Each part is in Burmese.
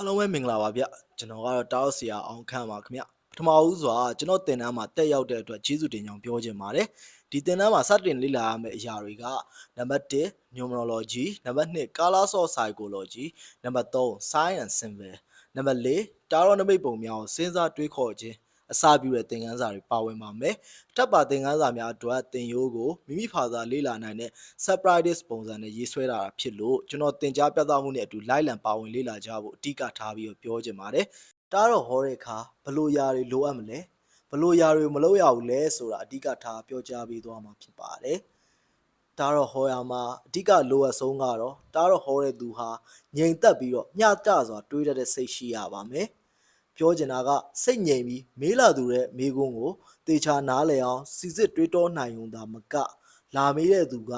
အားလုံးပဲမင်္ဂလာပါဗျကျွန်တော်ကတော့တားဆရာအောင်ခန့်ပါခင်ဗျပထမဦးစွာကျွန်တော်တင်တန်းမှာတက်ရောက်တဲ့အတွက်ကျေးဇူးတင်ကြောင်းပြောချင်ပါတယ်ဒီတင်တန်းမှာစတင်လေ့လာရမယ့်အရာတွေကနံပါတ်1 numerology နံပါတ်2 colors of psychology နံပါတ်3 sign and symbol နံပါတ်4တာရောနမိတ်ပုံများကိုစဉ်းစားတွေးခေါ်ခြင်း အစာပြုတဲ့သင်ခန်းစာတွေပါဝင်ပါမယ်။တပ်ပါသင်ခန်းစာများအတွက်သင်ရိုးကိုမိမိဖာသာလေ့လာနိုင်တဲ့ surprise ပုံစံနဲ့ရေးဆွဲတာဖြစ်လို့ကျွန်တော်သင်ကြားပြသမှုနဲ့အတူလိုက်လံပါဝင်လေ့လာကြဖို့အဓိကထားပြီးတော့ပြောချင်ပါတယ်။တားတော့ဟောတဲ့အခါဘလို့ຢာတွေလိုအပ်မလဲ။ဘလို့ຢာတွေမလုပ်ရဘူးလဲဆိုတာအဓိကထားပြောကြားပေးသွားမှာဖြစ်ပါတယ်။တားတော့ဟောရမှာအဓိကလိုအပ်ဆုံးကတော့တားတော့ဟောတဲ့သူဟာငြိမ်သက်ပြီးတော့မျှတစွာတွေးတတ်တဲ့စိတ်ရှိရပါမယ်။ ပြောချင်တာကစိတ်ငြိမ်ပြီးမေးလာသူရဲ့မေးခွန်းကိုတေချာနားလည်အောင်စီစစ်တွေးတောနိုင်ုံသာမက လာမေးတဲ့သူက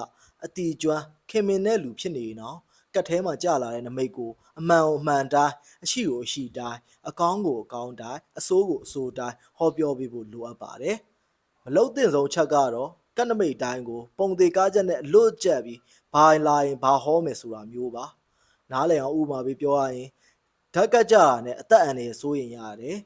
အတီကျွမ်းခင်မင်တဲ့လူဖြစ်နေရင်တော့ကတ်ထဲမှာကြာလာတဲ့နမိတ်ကိုအမှန်ကိုအမှန်တိုင်းအရှိကိုအရှိတိုင်းအကောင်းကိုအကောင်းတိုင်းအဆိုးကိုအဆိုးတိုင်းဟောပြောပေးဖို့လိုအပ်ပါတယ်မလုတ်တင်ဆုံးချက်ကတော့ကတ်နမိတ်တိုင်းကို ပုံသေးကားချက်နဲ့အလွတ်ကျက်ပြီးဘာလာရင်ဘာဟောမယ်ဆိုတာမျိုးပါနားလည်အောင်ဥပမာပေးပြောရရင် ဓာတ်ကတ်ကြတာနဲ့အသက်အန္တရာယ်စိုးရင်ရတယ်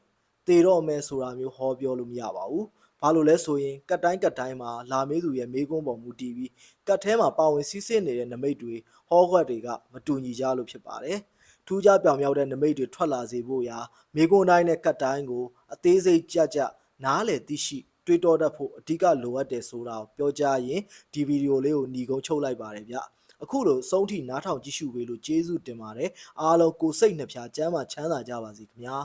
သေတော့မယ်ဆိုတာမျိုးဟောပြောလို့မရပါဘူးဘာလို့လဲဆိုရင်ကတ်တိုင်းကတ်တိုင်းမှာလာမေးသူရဲ့မေးခွန်းပေါ်မူတည်ပြီးကတ်ထဲမှာပါဝင်စီးဆင်းနေတဲ့နမိတ်တွေဟောခွက်တွေကမတူညီကြလို့ဖြစ်ပါတယ်ထူးခြားပြောင်မြောက်တဲ့နမိတ်တွေထွက်လာစေဖို့ရာမေကွန်တိုင်းနဲ့ကတ်တိုင်းကိုအသေးစိတ်ကြကြနားလည်သိရှိတွေးတောတတ်ဖို့အဓိကလိုအပ်တယ်ဆိုတာကိုပြောကြားရင်ဒီဗီဒီယိုလေးကိုညီကုန်းချုပ်လိုက်ပါတယ်ဗျ အခုလိုစုံထိနားထောင်ကြည့်ရှုပေးလို့ကျေးဇူးတင်ပါတယ်အားလုံးကိုစိတ်နှဖျားကျမ်းမာချမ်းသာကြပါစေခင်ဗျာ